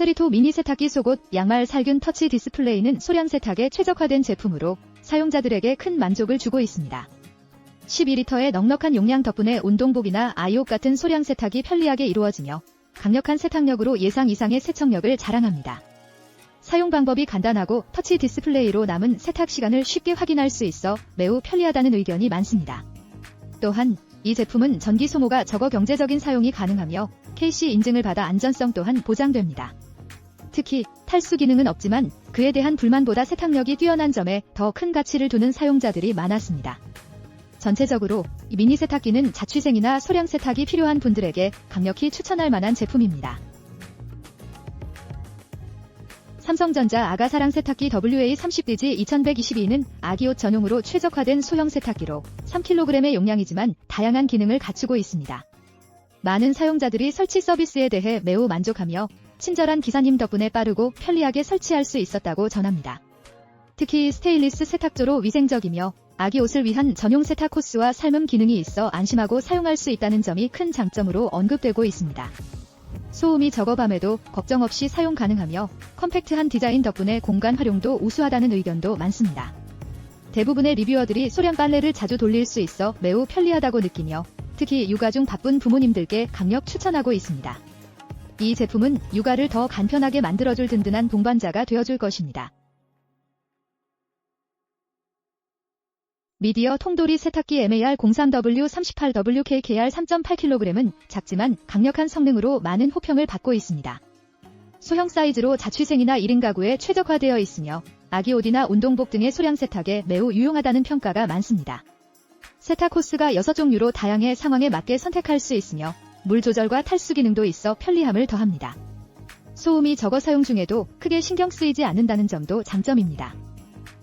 세리토 미니 세탁기 속옷 양말 살균 터치 디스플레이는 소량 세탁에 최적화된 제품으로 사용자들에게 큰 만족을 주고 있습니다. 12리터의 넉넉한 용량 덕분에 운동복이나 아이옷 같은 소량 세탁이 편리하게 이루어지며 강력한 세탁력으로 예상 이상의 세척력을 자랑합니다. 사용 방법이 간단하고 터치 디스플레이로 남은 세탁 시간을 쉽게 확인할 수 있어 매우 편리하다는 의견이 많습니다. 또한 이 제품은 전기 소모가 적어 경제적인 사용이 가능하며 KC 인증을 받아 안전성 또한 보장됩니다. 특히 탈수 기능은 없지만 그에 대한 불만보다 세탁력이 뛰어난 점에 더 큰 가치를 두는 사용자들이 많았습니다. 전체적으로 이 미니 세탁기는 자취생이나 소량 세탁이 필요한 분들에게 강력히 추천할 만한 제품입니다. 삼성전자 아가사랑 세탁기 WA30DG 2122는 아기옷 전용으로 최적화된 소형 세탁기로 3kg의 용량이지만 다양한 기능을 갖추고 있습니다. 많은 사용자들이 설치 서비스에 대해 매우 만족하며 친절한 기사님 덕분에 빠르고 편리하게 설치할 수 있었다고 전합니다. 특히 스테인리스 세탁조로 위생적이며 아기 옷을 위한 전용 세탁 코스와 삶음 기능이 있어 안심하고 사용할 수 있다는 점이 큰 장점으로 언급되고 있습니다. 소음이 적어밤에도 걱정 없이 사용 가능하며 컴팩트한 디자인 덕분에 공간 활용도 우수하다는 의견도 많습니다. 대부분의 리뷰어들이 소량 빨래를 자주 돌릴 수 있어 매우 편리하다고 느끼며 특히 육아 중 바쁜 부모님들께 강력 추천하고 있습니다. 이 제품은 육아를 더 간편하게 만들어줄 든든한 동반자가 되어줄 것입니다. 미디어 통돌이 세탁기 MAR03W38WKKR 3.8kg은 작지만 강력한 성능으로 많은 호평을 받고 있습니다. 소형 사이즈로 자취생이나 1인 가구에 최적화되어 있으며 아기 옷이나 운동복 등의 소량 세탁에 매우 유용하다는 평가가 많습니다. 세탁 코스가 6종류로 다양해 상황에 맞게 선택할 수 있으며 물 조절과 탈수 기능도 있어 편리함을 더합니다. 소음이 적어 사용 중에도 크게 신경 쓰이지 않는다는 점도 장점입니다.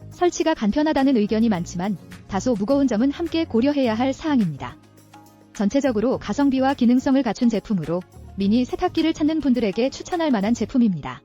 설치가 간편하다는 의견이 많지만 다소 무거운 점은 함께 고려해야 할 사항입니다. 전체적으로 가성비와 기능성을 갖춘 제품으로 미니 세탁기를 찾는 분들에게 추천할 만한 제품입니다.